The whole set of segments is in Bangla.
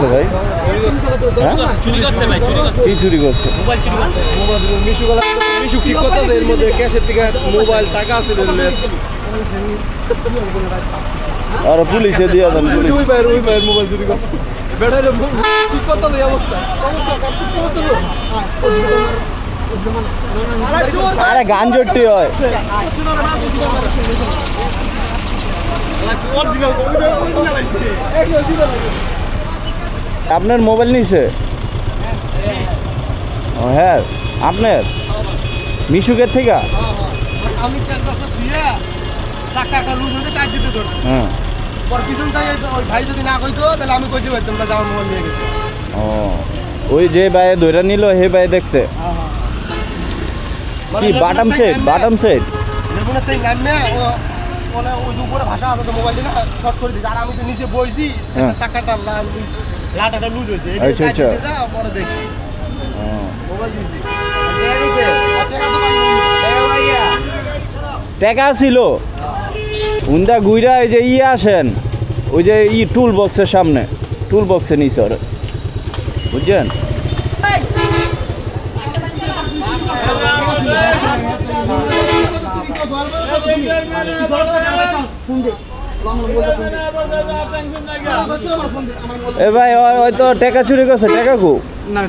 করছে ভাই? হ্যাঁ? কি চুরি করছে? ঠিক কথা এর মধ্যে ক্যাশের থেকে মোবাইল টাকা আছে আর পুলিশে দিয়ে দেন পুলিশ। ওই ভাইয়ের ওই ভাইয়ের মোবাইল চুরি করছে। ঠিক কথা এই অবস্থা। আরে গান জট্টি হয় আপনার মোবাইল নিছে? ও হ্যাঁ আপনার? মিশুকের থেকে? আমি একটা ধুয়ে চাকা একটা লুজ টাইট দিতে হ্যাঁ। পর পিছন ওই ভাই যদি না কইতো তাহলে আমি কইতে পারতাম না মোবাইল নিয়ে ও, ওই যে বাইরে ধরে নিল, হে বাইরে দেখছে। কি, বাটাম সেট বাটাম সেট লেবুনের থেকে নামে ও ওই উপরে ভাষা আছে তো মোবাইল না শর্ট করে দিয়েছে আর আমি তো নিচে বইছি। চাকাটা লাটাটা লুজ হয়েছে। এটা আচ্ছা, আচ্ছা। পরে দেখছি। ও। মোবাইল দিয়েছি। টাকা তো পাইনি। টাকা ছিল। উন্দা গুইরা এই যে ই আসেন ওই যে ই টুল বক্সের সামনে। টুল বক্সের নিচে বুঝছেন? এ ভাই ওই তো টাকা চুরি করছে টাকা কু না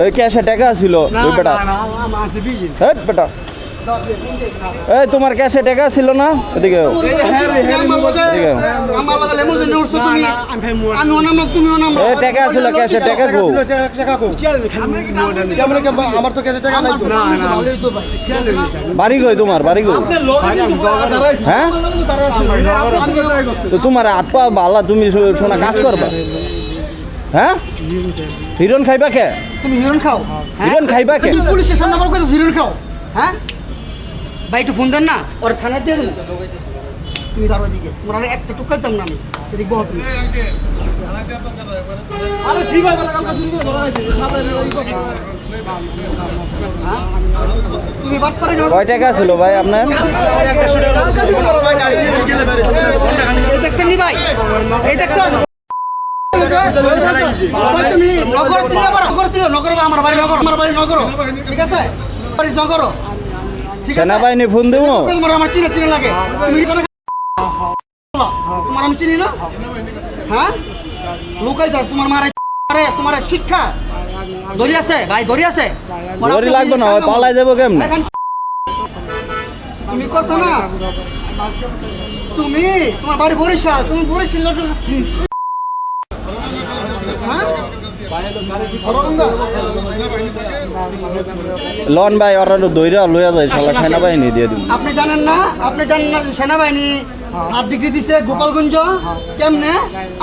ওই ক্যাশে টাকা ছিল ওই বেটা বেটা এই তোমার ক্যাশে টাকা ছিল না? এদিকে টাকা ছিল ক্যাশে টাকা কু আমার তো টাকা নাই বাড়ি কই তোমার? বাড়ি কই? হ্যাঁ? তো তোমার হাত পা বালা তুমি শোনা কাজ করবা? হ্যাঁ? হিরণ খাইবা কে? তুমি হিরণ খাও। হ্যাঁ? হিরণ খাইবা কে? পুলিশের সামনে আমার কথা হিরণ খাও। হ্যাঁ? ভাই একটু ফোন দেন না? ওর থানায় দিয়ে দিন তুমি দাঁড়ো দিকে আরে একটা না আমি এদিক বহ তুমি। হ্যাঁ? কয় টাকা ছিল ভাই আপনার? এই দেখছেন নি ভাই? এই দেখছেন? ভাই, তুমি নগর আবার আমার বাড়ি নগর আমার বাড়ি নগর। ঠিক আছে? বাড়ি নগর। সেনাবাহিনী ফোন দেবো? তোমার আমার চিনে চিনে লাগে। তুমি কি তোমার আমি চিনি না? হ্যাঁ? লুকাই দাস তোমার মারা আরে তোমার শিক্ষা। দড়ি আছে? ভাই দড়ি আছে? দড়ি লাগবে না, পালাই যাব কেমনে? তুমি কথা না। তুমি তোমার বাড়ি বরিশাল তুমি বরিশাল হ্যাঁ? লন ভাই ওরা দইরা লইয়া যায় শালা। সেনাবাহিনী দিয়ে দিব আপনি জানেন না আপনি জানেন না সেনাবাহিনী থার্ড ডিগ্রি দিছে গোপালগঞ্জ কেমনে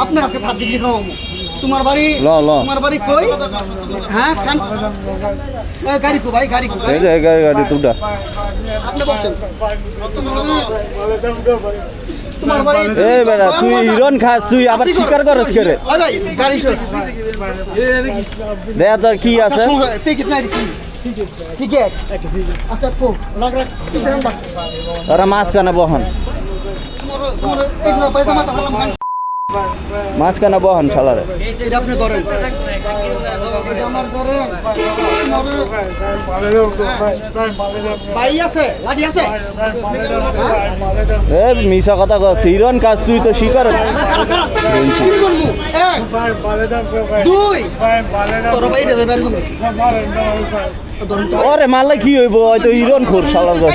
আপনার আজকে থার্ড ডিগ্রি খাওয়াবো তোমার বাড়ি ল, ল। তোমার বাড়ি কই হ্যাঁ গাড়ি কো ভাই গাড়ি কো এই যে গাড়ি গাড়ি তুটা আপনি বসেন তোমার বাড়ি এই বেটা তুই হিরণ খাস তুই আবার স্বীকার করস কে রে ওই ভাই গাড়ি সর দেয়া তোর কি আছে টিকিট নাই কি আচ্ছা ওরা মাঝখানে বহন? মাঝখানে বহন শালারে? এটা আপনি ধরেন। এটা আমার ধরেন। ভাই আছে লাঠি আছে? এ মিশা কথা হিরণ খাস তুই তো স্বীকার কারা, কারা? কি করব? এক, দুই। তোর ভাই রে ধরে তুমি ধরুন তো ওরে মারলে কি হইব হয়তো হিরণ খোর ধরুন তো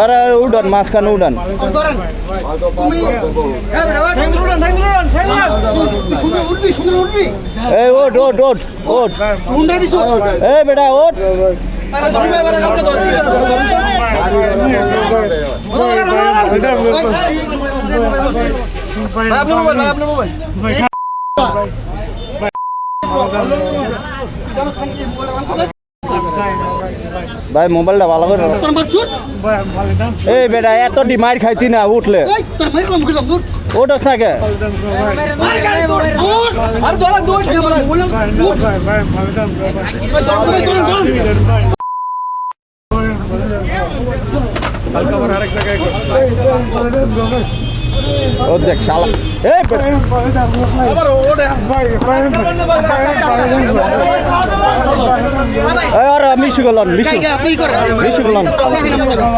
আরে উডান মাঝখানে উডান এই ওট ওট ওট ওট এই বেটা ওট ভাই মোবাইলটা ভালো করে এই বেটা এত ডিমাইর খাইছি না উঠলে উঠ দোলা মোবাইল উঠ ধরুন ধরুন ধরুন কালকে আবার আরেক জায়গায় ও দেখ শালা। এই আবার ওটা এই আর মিশু গলন মিশু। গাই, গাই, আপনি করেন? মিশু গলন আপনি এখানে আমার লাগে।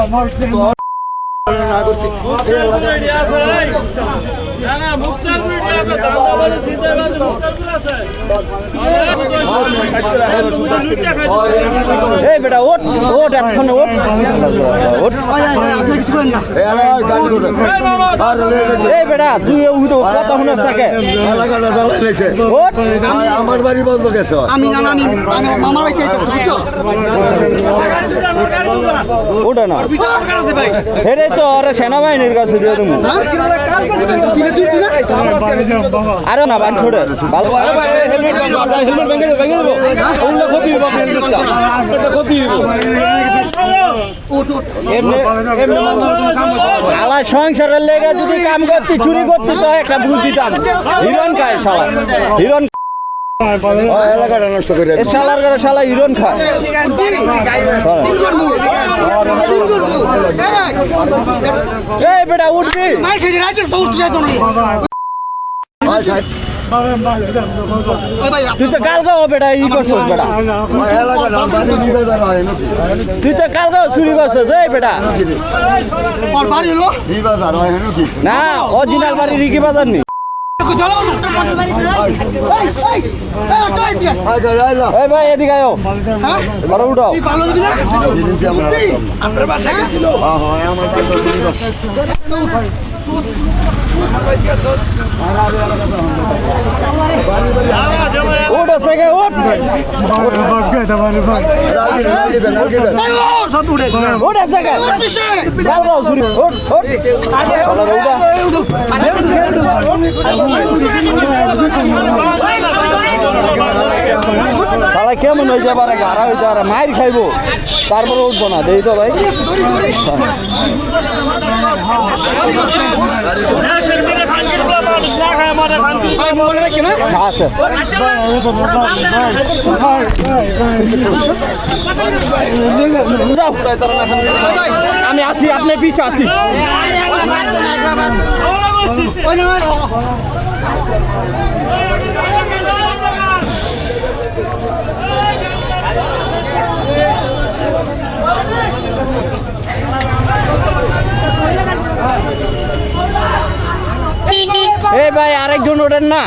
এই বেটা ওট ওট এখন ওট ওট এই বেটা তুই ও তো কথা শুনে থাকে ওট আমার বাড়ি বন্ধ গেছে। আমি না আমি মামার বাড়িতে বুঝছ? ওটা না। এটাই তো ওরা সেনাবাহিনীর কাছে দিয়ে হ্যাঁ? কিনে আরে না বান ছোড়ে। ভালো হেলমেট। ভেঙে ভেঙে দেবো অন্য ক্ষতি হইব হেলমেটটা ক্ষতি হইব সংসারের লেগে যদি কাম করতি চুরি করতি তো একটা বুঝ দিতাম হিরণ খায় শালা হিরণ এলাকাটা নষ্ট করে শালার করে শালা হিরণ খায় এই বেটা উঠবি তুই তো কাল গাও বেটা ই করছিস বেটা। তুই তো কাল গাও চুরি করছিস এই বেটা। হয় না অরিজিনাল বাড়ি রিকি বাজার নি জল এই এই ভাই এদিকে আয়ো বড় আপনার বাসায় গেছিল হ্যাঁ হ্যাঁ আমার বাড়ি শালা কেমন হয়ে যাবার গাড়া হয়ে যাবার মায়ের খাইবো। তারপরে উঠবো না, দেই তো ভাই ভাই মোবাইল রেখে না আচ্ছা যাও। আমি আছি আপনি পিছে আছি। ওই না এই ভাই আরেকজন ওঠেন না।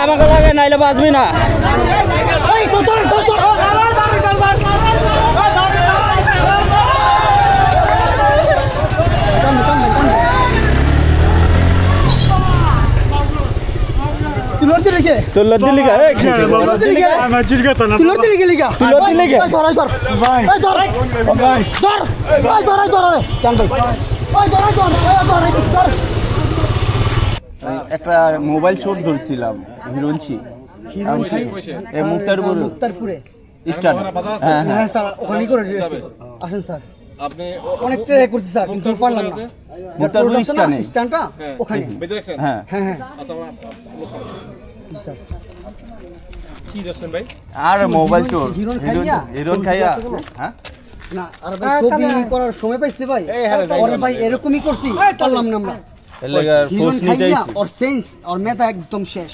আমাকে লাগে নাইলে বাঁচবি না এই তো তোর তো তোর আরে দাঁড়ি দাঁড়ি তুই লিখে। তোর লজ্জি লিখা এই কি? তুই লড়তে লিখে। তুই লড়তে লিখে লিখা। তুই লিখে? ধর ধর ভাই ধর ভাই ধর এই। ধর ধর রে জান ভাই ধর ধর ধর ধর একটা মোবাইল চোর ধরছিলাম হিরঞ্চি মুক্তারপুর হ্যাঁ হ্যাঁ। হ্যাঁ স্যার ওখানেই করে আসেন স্যার। আপনি অনেক ট্রাই করছি স্যার কিন্তু পারলাম না। স্ট্যান্ডটা ওখানে। হ্যাঁ। হ্যাঁ হ্যাঁ। আচ্ছা কি আর মোবাইল চোর। খাইয়া? হ্যাঁ? না আর ভাই ছবি করার সময় পাইছি ভাই। ভাই এরকমই করছি পারলাম না আমরা। এর লেগে হিরণ ফোর্স নিতে খাইয়া ওর সেন্স ওর মেধা একদম শেষ।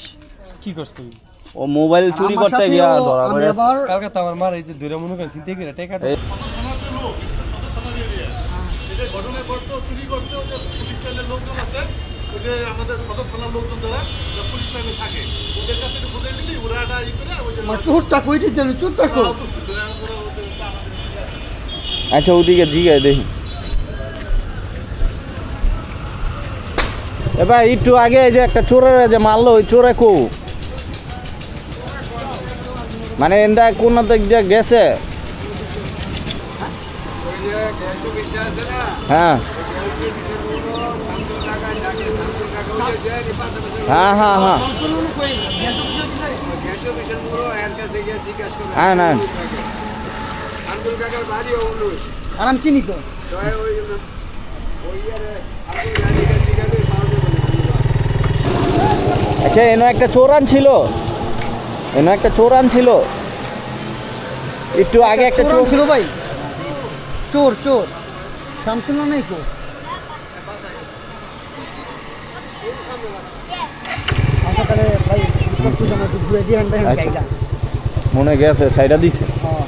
ও মোবাইল চুরি করতে গিয়া ধরা পড়ে কালকে তো আমার মার এই যে দূরে মনে করেন চিন্তা করে টেকা এই- আমার চোরটা কই দিতে চোরটা কই? আচ্ছা ওদিকে জিগে দেখি। এবার একটু আগে যে একটা চোরের যে মারলো ওই চোরে কো মানে এন্দা কোন দিক দিয়ে গেছে? হ্যাঁ। হ্যাঁ হ্যাঁ হ্যাঁ। হ্যাঁ না আর আমি চিনি তো। আচ্ছা এনে একটা চোরান ছিল। এনে একটা চোর ছিল। একটু আগে একটা চোর ছিল ভাই। চোর চোর। শামসুল্লাহ নাই তো আচ্ছা তাহলে ভাই একটু জমা একটু ঘুরে দিয়ে হ্যান্ড হ্যান্ড আচ্ছা। গাইলা মনে গেছে সাইডা দিছে। হ্যাঁ।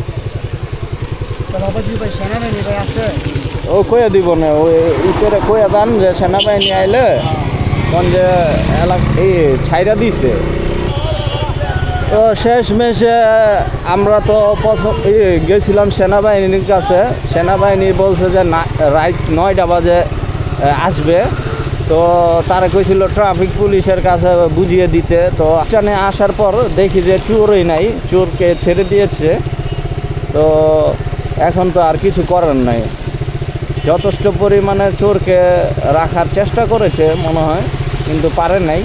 ও কয়ে দিব না ওই উপরে কয়ে দান যে সেনাবাহিনী আইলে তখন যে এলাক এই ছাইরা দিছে। তো শেষ মেশে আমরা তো প্রথম গেছিলাম সেনাবাহিনীর কাছে। সেনাবাহিনী বলছে যে রাইট নয়টা বাজে আসবে। তো তারা কইছিল ট্রাফিক পুলিশের কাছে বুঝিয়ে দিতে। তো স্টেশনে আসার পর দেখি যে চোরই নাই, চোরকে ছেড়ে দিয়েছে। তো এখন তো আর কিছু করার নাই। যথেষ্ট পরিমাণে চোরকে রাখার চেষ্টা করেছে, মনে হয়, কিন্তু পারে নাই।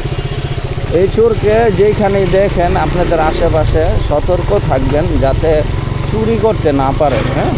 এই চোরকে যেইখানেই দেখেন, আপনাদের আশেপাশে সতর্ক থাকবেন যাতে চুরি করতে না পারে হ্যাঁ?